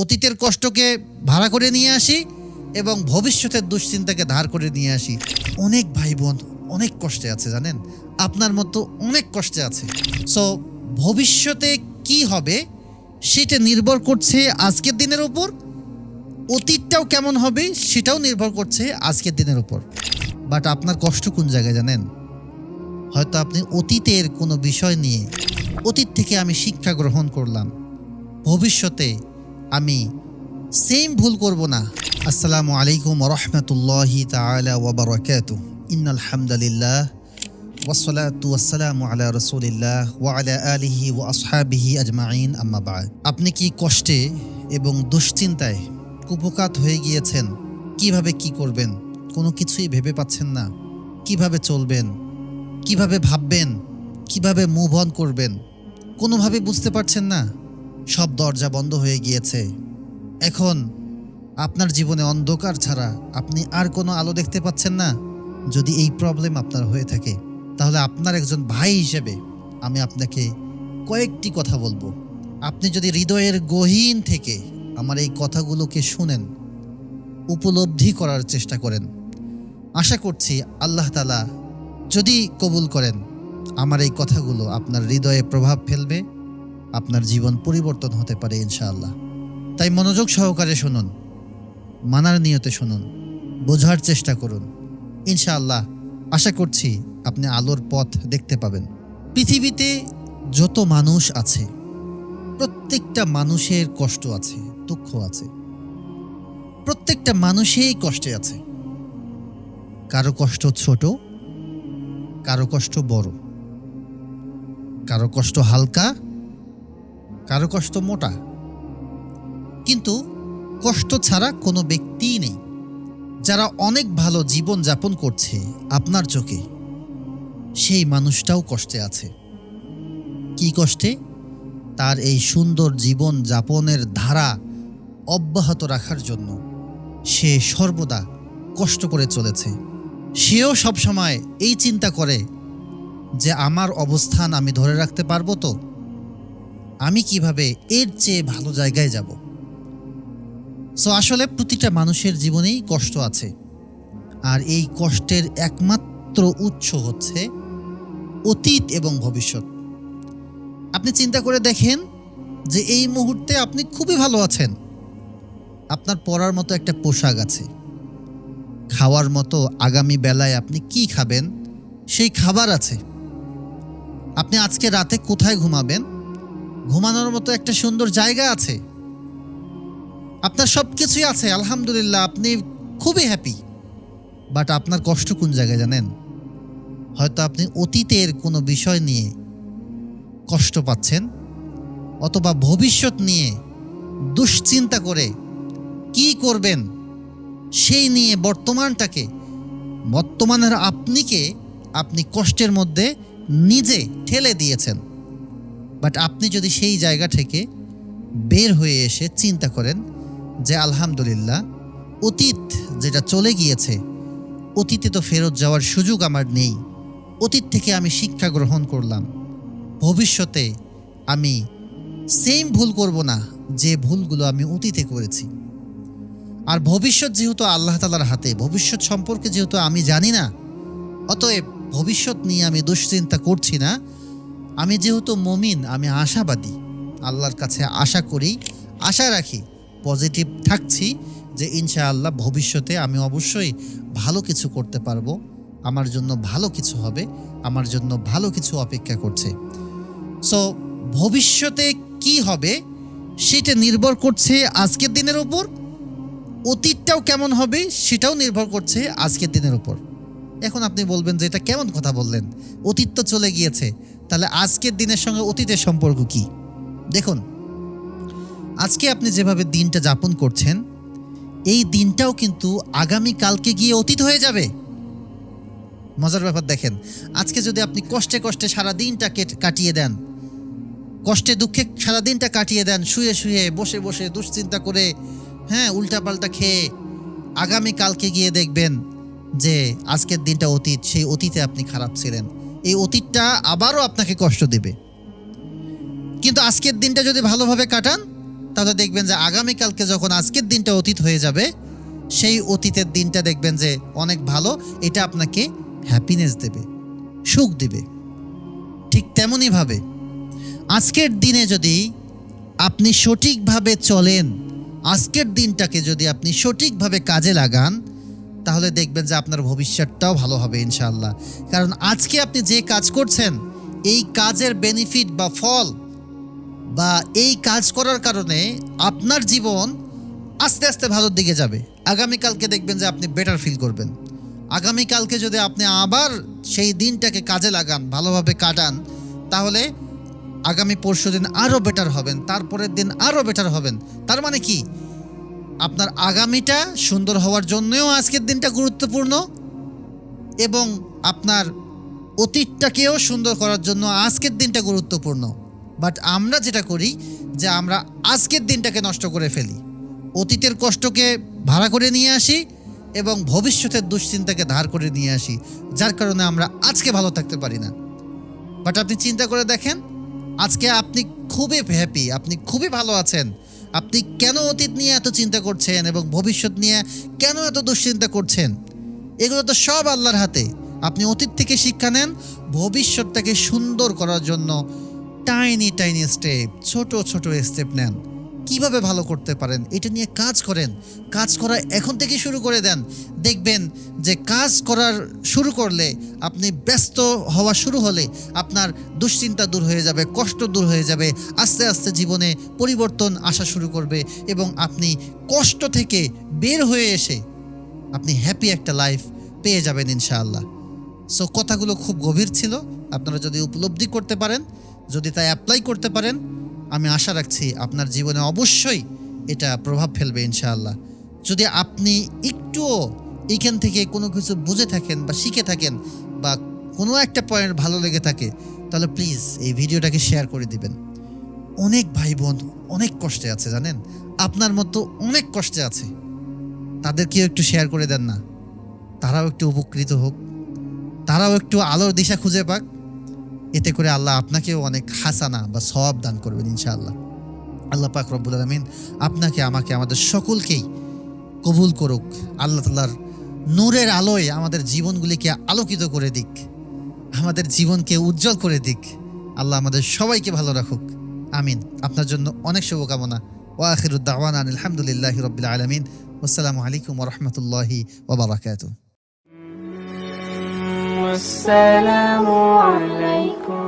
অতীতের কষ্টকে ভাড়া করে নিয়ে আসি এবং ভবিষ্যতের দুশ্চিন্তাকে ধার করে নিয়ে আসি। অনেক ভাই বোন অনেক কষ্টে আছে, জানেন? আপনার মতো অনেক কষ্টে আছে। সো ভবিষ্যতে কি হবে সেটা নির্ভর করছে আজকের দিনের উপর অতীতটাও কেমন হবে সেটাও নির্ভর করছে আজকের দিনের উপর বাট আপনার কষ্ট কোন জায়গায়, জানেন? হয়তো আপনি অতীতের কোনো বিষয় নিয়ে, অতীত থেকে আমি শিক্ষা গ্রহণ করলাম। ভবিষ্যতে আমি সেম ভুল করব না। আসসালামু আলাইকুম রহমতুল্লাহি তালা ওবরাকাতু ইন্নাল ওয়া আলা আলিহি আপনি কি কষ্টে এবং দুশ্চিন্তায় কুপকাত হয়ে গিয়েছেন? কীভাবে কি করবেন? কোনো কিছুই ভেবে পাচ্ছেন না। কীভাবে চলবেন? কীভাবে ভাববেন? কীভাবে মুভ অন করবেন? কোনোভাবে বুঝতে পারছেন না? সব দরজা বন্ধ হয়ে গিয়েছে। এখন আপনার জীবনে অন্ধকার ছাড়া আপনি আর কোনো আলো দেখতে পাচ্ছেন না। যদি এই প্রবলেম আপনার হয়ে থাকে, তাহলে আপনার একজন ভাই হিসেবে আমি আপনাকে কয়েকটি কথা বলব। আপনি যদি হৃদয়ের গহীন থেকে আমার এই কথাগুলোকে শুনেন, উপলব্ধি করার চেষ্টা করেন। আশা করছি আল্লাহ তালা যদি কবুল করেন, আমার এই কথাগুলো আপনার হৃদয়ে প্রভাব ফেলবে। আপনার জীবন পরিবর্তন হতে পারে ইনশাআল্লাহ। তাই মনোযোগ সহকারে শুনুন, মানার নিয়তে শুনুন, বোঝার চেষ্টা করুন। ইনশাআল্লাহ, আশা করছি আপনি আলোর পথ দেখতে পাবেন। পৃথিবীতে যত মানুষ আছে, প্রত্যেকটা মানুষের কষ্ট আছে, দুঃখ আছে। প্রত্যেকটা মানুষেই কষ্টে আছে। কারও কষ্ট ছোট, কারও কষ্ট বড়, কারও কষ্ট হালকা কারও কষ্ট মোটা। কিন্তু কষ্ট ছাড়া কোনো ব্যক্তিই নেই। যারা অনেক ভালো জীবন যাপন করছে আপনার চোখে, সেই মানুষটাও কষ্টে আছে। কি কষ্টে? তার এই সুন্দর জীবন যাপনের ধারা অব্যাহত রাখার জন্য সে সর্বদা কষ্ট করে চলেছে। সেও সবসময় এই চিন্তা করে যে, আমার অবস্থান আমি ধরে রাখতে পারব তো? আমি কীভাবে এর চেয়ে ভালো জায়গায় যাব? সো আসলে প্রতিটা মানুষের জীবনেই কষ্ট আছে। আর এই কষ্টের একমাত্র উৎস হচ্ছে অতীত এবং ভবিষ্যৎ। আপনি চিন্তা করে দেখেন যে এই মুহূর্তে আপনি খুবই ভালো আছেন। আপনার পরার মতো একটা পোশাক আছে। খাওয়ার মতো আগামী বেলায় আপনি কি খাবেন, সেই খাবার আছে। আপনি আজকে রাতে কোথায় ঘুমাবেন ঘুমানোর মতো একটা সুন্দর জায়গা আছে। আপনার সব কিছুই আছে, আলহামদুলিল্লাহ, আপনি খুবই হ্যাপি বাট আপনার কষ্ট কোন জায়গায় জানেন? হয়তো আপনি অতীতের কোনো বিষয় নিয়ে কষ্ট পাচ্ছেন, অথবা ভবিষ্যৎ নিয়ে দুশ্চিন্তা করে কি করবেন, সেই নিয়ে বর্তমানটাকে, বর্তমানের আপনিকে আপনি কষ্টের মধ্যে নিজে ঠেলে দিয়েছেন। বাট আপনি যদি সেই জায়গা থেকে বের হয়ে এসে চিন্তা করেন যে আলহামদুলিল্লাহ, অতীত যেটা চলে গিয়েছে, অতীতে তো ফেরত যাওয়ার সুযোগ আমার নেই, অতীত থেকে আমি শিক্ষা গ্রহণ করলাম, ভবিষ্যতে আমি সেম ভুল করব না যে ভুলগুলো আমি অতীতে করেছি। আর ভবিষ্যৎ যেহেতু আল্লাহ তালার হাতে, ভবিষ্যৎ সম্পর্কে যেহেতু আমি জানি না, অতএব ভবিষ্যৎ নিয়ে আমি দুশ্চিন্তা করছি না আমি যেহেতু মমিন, আমি আশাবাদী। আল্লাহর কাছে আশা করি, আশা রাখি পজিটিভ থাকছি যে ইনশাআল্লাহ ভবিষ্যতে আমি অবশ্যই ভালো কিছু করতে পারব। আমার জন্য ভালো কিছু হবে, আমার জন্য ভালো কিছু অপেক্ষা করছে। সো ভবিষ্যতে কি হবে সেটা নির্ভর করছে আজকের দিনের উপর, অতীতটাও কেমন হবে সেটাও নির্ভর করছে আজকের দিনের উপর। এখন আপনি বলবেন যে এটা কেমন কথা বললেন? অতীত তো চলে গিয়েছে তাহলে আজকের দিনের সঙ্গে অতীতের সম্পর্ক কি? দেখুন, আজকে আপনি যেভাবে দিনটা যাপন করছেন, এই দিনটাও কিন্তু আগামী কালকে গিয়ে অতীত হয়ে যাবে। মজার ব্যাপার দেখেন, আজকে যদি আপনি কষ্টে কষ্টে সারা দিনটা কাটিয়ে দেন, কষ্টে দুঃখে সারা দিনটা কাটিয়ে দেন, শুয়ে শুয়ে, বসে বসে, দুশ্চিন্তা করে হ্যাঁ উল্টাপাল্টা খেয়ে আগামী কালকে গিয়ে দেখবেন যে আজকের দিনটা অতীত, সেই অতীতে আপনি খারাপ ছিলেন। এই অতীতটা আবারও আপনাকে কষ্ট দেবে। কিন্তু আজকের দিনটা যদি ভালোভাবে কাটান, তাহলে দেখবেন যে আগামীকালকে যখন আজকের দিনটা অতীত হয়ে যাবে, সেই অতীতের দিনটা দেখবেন যে অনেক ভালো, এটা আপনাকে হ্যাপিনেস দেবে, সুখ দেবে। ঠিক তেমনইভাবে আজকের দিনে যদি আপনি সঠিকভাবে চলেন, আজকের দিনটাকে যদি আপনি সঠিকভাবে কাজে লাগান তাহলে দেখবেন যে আপনার ভবিষ্যৎটাও ভালো হবে ইনশাআল্লাহ। কারণ আজকে আপনি যে কাজ করছেন, এই কাজের বেনিফিট বা ফল বা এই কাজ করার কারণে আপনার জীবন আস্তে আস্তে ভালোর দিকে যাবে। আগামীকালকে দেখবেন যে আপনি বেটার ফিল করবেন। আগামীকালকে যদি আপনি আবার সেই দিনটাকে কাজে লাগান, ভালোভাবে কাটান, তাহলে আগামী পরশু দিন আরও বেটার হবেন, তারপরের দিন আরও বেটার হবেন। তার মানে কি? আপনার আগামীটা সুন্দর হওয়ার জন্যও আজকের দিনটা গুরুত্বপূর্ণ এবং আপনার অতীতটাকেও সুন্দর করার জন্য আজকের দিনটা গুরুত্বপূর্ণ। বাট আমরা যেটা করি যে আমরা আজকের দিনটাকে নষ্ট করে ফেলি। অতীতের কষ্টকে ভাড়া করে নিয়ে আসি এবং ভবিষ্যতের দুশ্চিন্তাকে ধার করে নিয়ে আসি, যার কারণে আমরা আজকে ভালো থাকতে পারি না। বাট আপনি চিন্তা করে দেখেন, আজকে আপনি খুবই হ্যাপি আপনি খুবই ভালো আছেন। আপনি কেন অতীত নিয়ে এত চিন্তা করছেন এবং ভবিষ্যৎ নিয়ে কেন এত দুশ্চিন্তা করছেন? এগুলো তো সব আল্লাহর হাতে। আপনি অতীত থেকে শিক্ষা নেন, ভবিষ্যৎটাকে সুন্দর করার জন্য টাইনি টাইনি স্টেপ ছোট ছোট স্টেপ নেন। কীভাবে ভালো করতে পারেন? এটা নিয়ে কাজ করেন। কাজ করা এখন থেকে শুরু করে দেন। দেখবেন যে কাজ করার শুরু করলে আপনি ব্যস্ত হওয়া শুরু হলে আপনার দুশ্চিন্তা দূর হয়ে যাবে, কষ্ট দূর হয়ে যাবে, আস্তে আস্তে জীবনে পরিবর্তন আসা শুরু করবে এবং আপনি কষ্ট থেকে বের হয়ে এসে আপনি হ্যাপি একটা লাইফ পেয়ে যাবেন ইনশাআল্লাহ। সো কথাগুলো খুব গভীর ছিল। আপনারা যদি উপলব্ধি করতে পারেন, যদি তাই অ্যাপ্লাই করতে পারেন আমি আশা রাখছি আপনার জীবনে অবশ্যই এটা প্রভাব ফেলবে, ইনশাআল্লাহ। যদি আপনি একটুও এখান থেকে কোনো কিছু বুঝে থাকেন বা শিখে থাকেন বা কোনো একটা পয়েন্ট ভালো লেগে থাকে, তাহলে প্লিজ এই ভিডিওটাকে শেয়ার করে দিবেন। অনেক ভাই বোন অনেক কষ্টে আছে, জানেন? আপনার মতো অনেক কষ্টে আছে। তাদেরকেও একটু শেয়ার করে দেন না। তারাও একটু উপকৃত হোক। তারাও একটু আলোর দিশা খুঁজে পাক। এতে করে আল্লাহ আপনাকেও অনেক হাসানা বা সব দান করবেন ইনশাআল্লাহ। আল্লাহ পাক রব্বুল আলমিন আপনাকে, আমাকে, আমাদের সকলকেই কবুল করুক। আল্লাহ তাল্লাহর নূরের আলোয় আমাদের জীবনগুলিকে আলোকিত করে দিক। আমাদের জীবনকে উজ্জ্বল করে দিক। আল্লাহ আমাদের সবাইকে ভালো রাখুক। আমিন। আপনার জন্য অনেক শুভকামনা। ও আখিরুদ্দাওয়ান আলহামদুলিল্লাহ রবিল আলমিন। আসসালামু আলাইকুম রহমতুল্লাহি ওবরাকাতুহ السلام عليكم.